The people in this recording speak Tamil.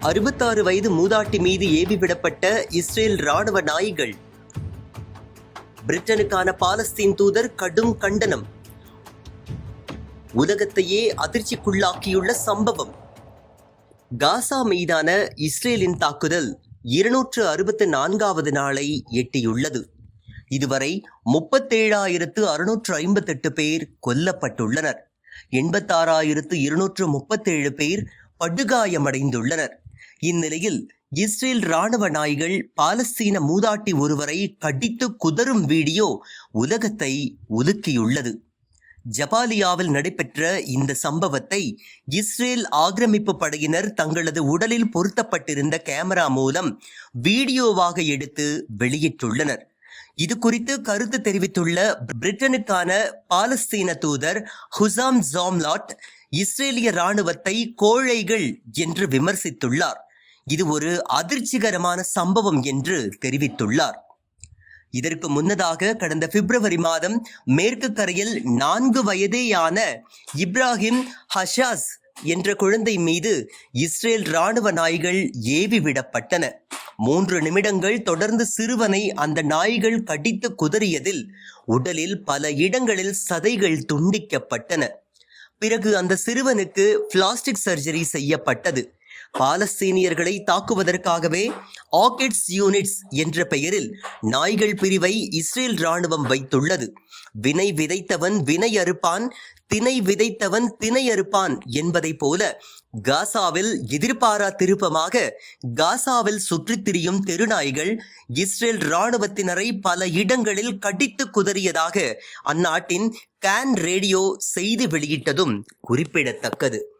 அறுபத்தாறு வயது மூதாட்டி மீது ஏவிவிடப்பட்ட இஸ்ரேல் ராணுவ நாய்கள். பிரிட்டனுக்கான பாலஸ்தீன் தூதர் கடும் கண்டனம். உலகத்தையே அதிர்ச்சிக்குள்ளாக்கியுள்ள சம்பவம். காசா மீதான இஸ்ரேலின் தாக்குதல் இருநூற்று அறுபத்து நான்காவது நாளை எட்டியுள்ளது. இதுவரை முப்பத்தேழாயிரத்து அறுநூற்று ஐம்பத்தெட்டு பேர் கொல்லப்பட்டுள்ளனர். எண்பத்தாறாயிரத்து இருநூற்று முப்பத்தேழு பேர் படுகாயமடைந்துள்ளனர். இந்நிலையில் இஸ்ரேல் ராணுவ நாய்கள் பாலஸ்தீன மூதாட்டி ஒருவரை கடித்து குதறும் வீடியோ உலகத்தை உலுக்கியுள்ளது. ஜபாலியாவில் நடைபெற்ற இந்த சம்பவத்தை இஸ்ரேல் ஆக்கிரமிப்பு படையினர் தங்களது உடலில் பொருத்தப்பட்டிருந்த கேமரா மூலம் வீடியோவாக எடுத்து வெளியிட்டுள்ளனர். இது குறித்து கருத்து தெரிவித்துள்ள பிரிட்டனுக்கான பாலஸ்தீன தூதர் ஹுசாம் ஜாம்லாட் இஸ்ரேலிய ராணுவத்தை கோழைகள் என்று விமர்சித்துள்ளார். இது ஒரு அதிர்ச்சிகரமான சம்பவம் என்று தெரிவித்துள்ளார். இதற்கு முன்னதாக கடந்த பிப்ரவரி மாதம் மேற்கு கரையில் நான்கு வயதேயான இப்ராஹிம் ஹஷாஸ் என்ற குழந்தை மீது இஸ்ரேல் ராணுவ நாய்கள் ஏவி விடப்பட்டன. மூன்று நிமிடங்கள் தொடர்ந்து சிறுவனை அந்த நாய்கள் கடித்து குதறியதில் உடலில் பல இடங்களில் சதைகள் துண்டிக்கப்பட்டன. பிறகு அந்த சிறுவனுக்கு பிளாஸ்டிக் சர்ஜரி செய்யப்பட்டது. பாலஸ்தீனியர்களை தாக்குவதற்காகவே ஆக்கிட்ஸ் யூனிட்ஸ் என்ற பெயரில் நாய்கள் பிரிவை இஸ்ரேல் ராணுவம் வைத்துள்ளது. வினை விதைத்தவன் வினை அறுப்பான் திணை விதைத்தவன் திணை அறுப்பான் என்பதைப் போல காசாவில் எதிர்பாரா திருப்பமாக காசாவில் சுற்றித் திரியும் தெருநாய்கள் இஸ்ரேல் இராணுவத்தினரை பல இடங்களில் கடித்து குதறியதாக அந்நாட்டின் கேன் ரேடியோ செய்தி வெளியிட்டதும் குறிப்பிடத்தக்கது.